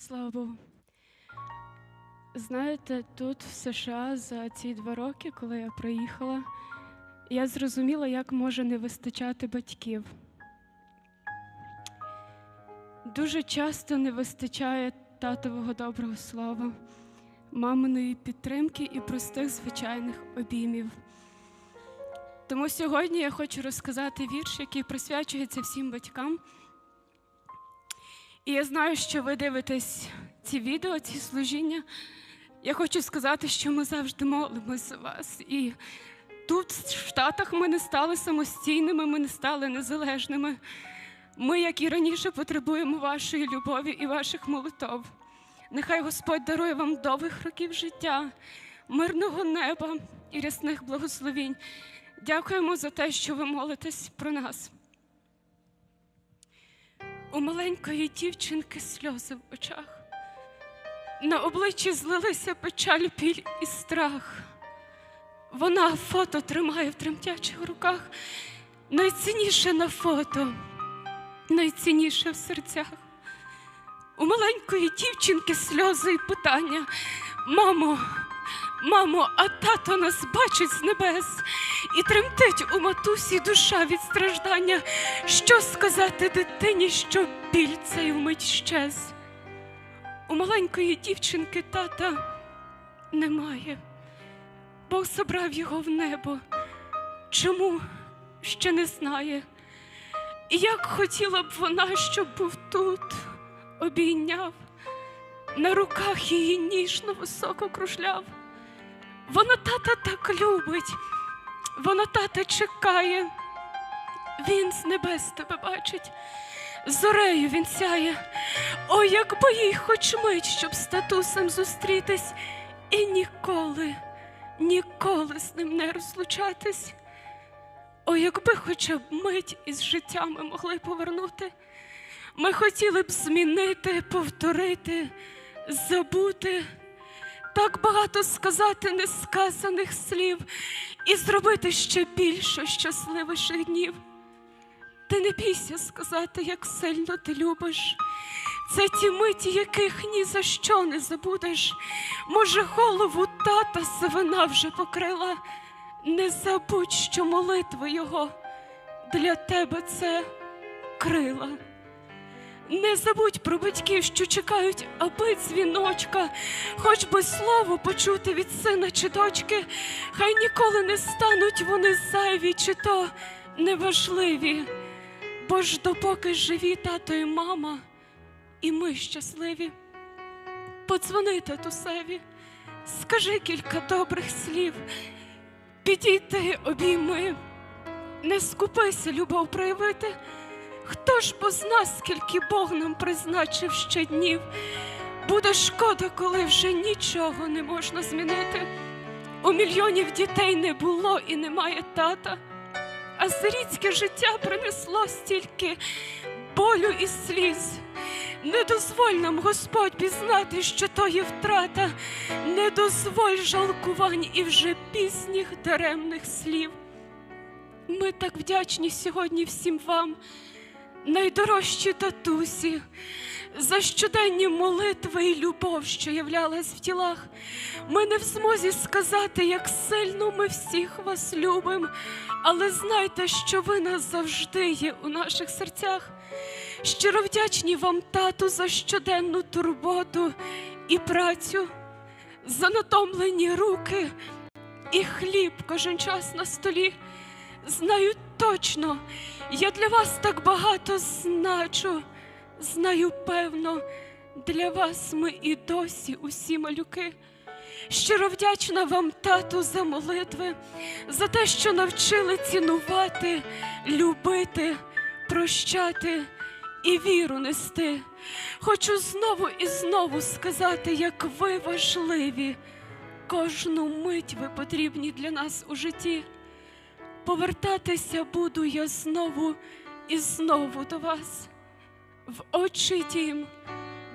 Слава Богу. Знаєте, тут в США за ці два роки, коли я приїхала, я зрозуміла, як може не вистачати батьків. Дуже часто не вистачає татового доброго слова, маминої підтримки і простих звичайних обіймів. Тому сьогодні я хочу розказати вірш, який присвячується всім батькам. І я знаю, що ви дивитесь ці відео, ці служіння. Я хочу сказати, що ми завжди молимося за вас. І тут, в Штатах, ми не стали самостійними, ми не стали незалежними. Ми, як і раніше, потребуємо вашої любові і ваших молитов. Нехай Господь дарує вам довгих років життя, мирного неба і рясних благословінь. Дякуємо за те, що ви молитесь про нас. У маленької дівчинки сльози в очах. На обличчі злилися печаль, біль і страх. Вона фото тримає в тремтячих руках. Найцінніше на фото, найцінніше в серцях. У маленької дівчинки сльози і питання. Мамо, мамо, а тато нас бачить з небес і тремтить у матусі душа від страждання. Що сказати дитині, що біль цей вмить щез? У маленької дівчинки тата немає. Бог забрав його в небо. Чому ще не знає? І як хотіла б вона, щоб був тут, обійняв, на руках її ніжно високо кружляв. Вона тата так любить, вона тата чекає, він з небес тебе бачить, зорею він сяє. Ой, якби їй хоч мить, щоб з татусем зустрітись, і ніколи, ніколи з ним не розлучатись. Ой, якби хоча б мить із життя ми могли повернути. Ми хотіли б змінити, повторити, забути, так багато сказати несказаних слів і зробити ще більше щасливіших днів. Ти не бійся сказати, як сильно ти любиш. Це ті миті, яких ні за що не забудеш. Може, голову тата сивина вже покрила. Не забудь, що молитви його для тебе це крила. Не забудь про батьків, що чекають, аби дзвіночка, хоч би слово почути від сина чи дочки, хай ніколи не стануть вони зайві, чи то неважливі. Бо ж допоки живі тато і мама, і ми щасливі. Подзвони татусеві, скажи кілька добрих слів, підійди, обійми, не скупися, любов проявити. Хто ж бо з нас, скільки Бог нам призначив ще днів? Буде шкода, коли вже нічого не можна змінити. У мільйонів дітей не було і немає тата. А зрідське життя принесло стільки болю і сліз. Не дозволь нам, Господь, пізнати, що то є втрата, не дозволь жалкувань і вже пізніх даремних слів. Ми так вдячні сьогодні всім вам, найдорожчі татусі, за щоденні молитви і любов, що являлась в тілах. Ми не в змозі сказати, як сильно ми всіх вас любимо, але знайте, що ви нас завжди є у наших серцях. Щиро вдячні вам, тату, за щоденну турботу і працю, за натомлені руки і хліб кожен час на столі. Знаю точно, я для вас так багато значу. Знаю, певно, для вас ми і досі усі малюки. Щиро вдячна вам, тату, за молитви, за те, що навчили цінувати, любити, прощати і віру нести. Хочу знову і знову сказати, як ви важливі. Кожну мить ви потрібні для нас у житті. Повертатися буду я знову і знову до вас, в очі дім,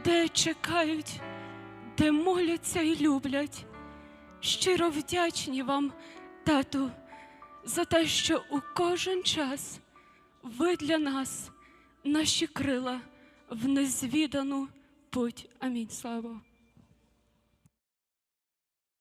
де чекають, де моляться і люблять. Щиро вдячні вам, тату, за те, що у кожен час ви для нас, наші крила, в незвідану путь. Амінь. Слава.